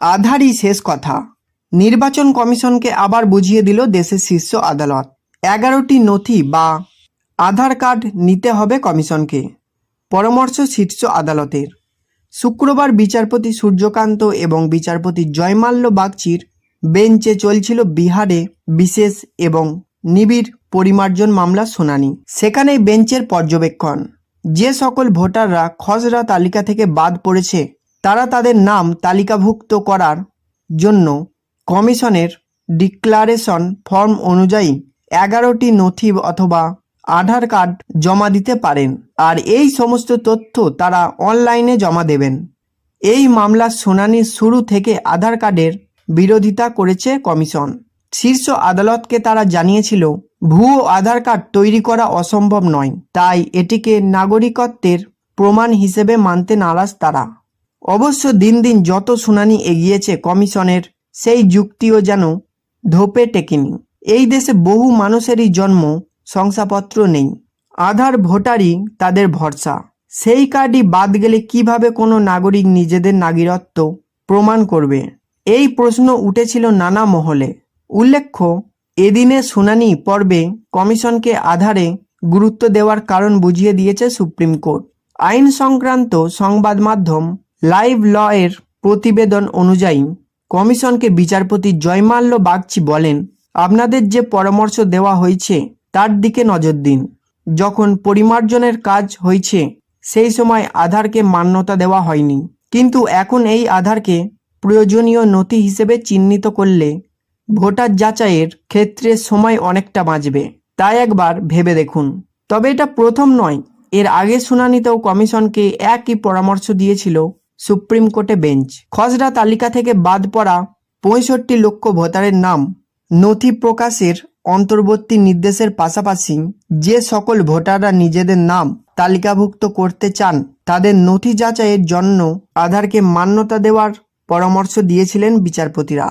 আধারই শেষ কথা। নির্বাচন কমিশনকে আবার বুঝিয়ে দিল দেশের শীর্ষ আদালত। এগারোটি নথি বা আধার কার্ড নিতে হবে কমিশনকে। পরামর্শ শীর্ষ আদালতের। শুক্রবার বিচারপতি সূর্যকান্ত এবং বিচারপতি জয়মাল্য বাগচির বেঞ্চে চলছিল বিহারে বিশেষ এবং নিবিড় পরিমার্জন মামলা শুনানি। সেখানেই বেঞ্চের পর্যবেক্ষণ। যে সকল ভোটাররা খসড়া তালিকা থেকে বাদ পড়েছে তারা তাদের নাম তালিকাভুক্ত করার জন্য কমিশনের ডিক্লারেশন ফর্ম অনুযায়ী এগারোটি নথি অথবা আধার কার্ড জমা দিতে পারেন। আর এই সমস্ত তথ্য তারা অনলাইনে জমা দেবেন। এই মামলার শুনানির শুরু থেকে আধার কার্ডের বিরোধিতা করেছে কমিশন। শীর্ষ আদালতকে তারা জানিয়েছিল, ভুয়ো আধার কার্ড তৈরি করা অসম্ভব নয়, তাই এটিকে নাগরিকত্বের প্রমাণ হিসেবে মানতে নারাজ তারা। অবশ্য দিন দিন যত শুনানি এগিয়েছে কমিশনের, সেই যুক্তিও যেন ধোপে টেকেনি। এই দেশে বহু মানুষেরই জন্ম, শংসাপত্র নেই। আধার ভোটারই তাদের ভরসা। সেই কার্ডই বাদ গেলে কীভাবে কোনো নাগরিক নিজেদের নাগরিকত্ব প্রমাণ করবে? এই প্রশ্ন উঠেছিল নানা মহলে। উল্লেখ্য এদিনের শুনানি পর্বে কমিশনকে আধারে গুরুত্ব দেওয়ার কারণ বুঝিয়ে দিয়েছে সুপ্রিম কোর্ট। আইন সংক্রান্ত সংবাদ মাধ্যম লাইভ ল এর প্রতিবেদন অনুযায়ী কমিশনকে বিচারপতি জয়মাল্য বাগচি বলেন, আপনাদের যে পরামর্শ দেওয়া হয়েছে, তার দিকে নজর দিন। যখন পরিমার্জনের কাজ হয়েছে, সেই সময় আধারকে মান্যতা দেওয়া হয়নি। কিন্তু এখন এই আধারকে প্রয়োজনীয় নথি হিসেবে চিহ্নিত করলে ভোটার যাচাইয়ের ক্ষেত্রে সময় অনেকটা বাঁচবে। তাই একবার ভেবে দেখুন। তবে এটা প্রথম নয়। এর আগে শুনানিতেও কমিশনকে একই পরামর্শ দিয়েছিল সুপ্রিম কোর্টে বেঞ্চ। খসড়া তালিকা থেকে বাদ পড়া পঁয়ষট্টি লক্ষ ভোটারের নাম নথি প্রকাশের অন্তর্বর্তী নির্দেশের পাশাপাশি যে সকল ভোটাররা নিজেদের নাম তালিকাভুক্ত করতে চান, তাদের নথি যাচাইয়ের জন্য আধারকে মান্যতা দেওয়ার পরামর্শ দিয়েছিলেন বিচারপতিরা।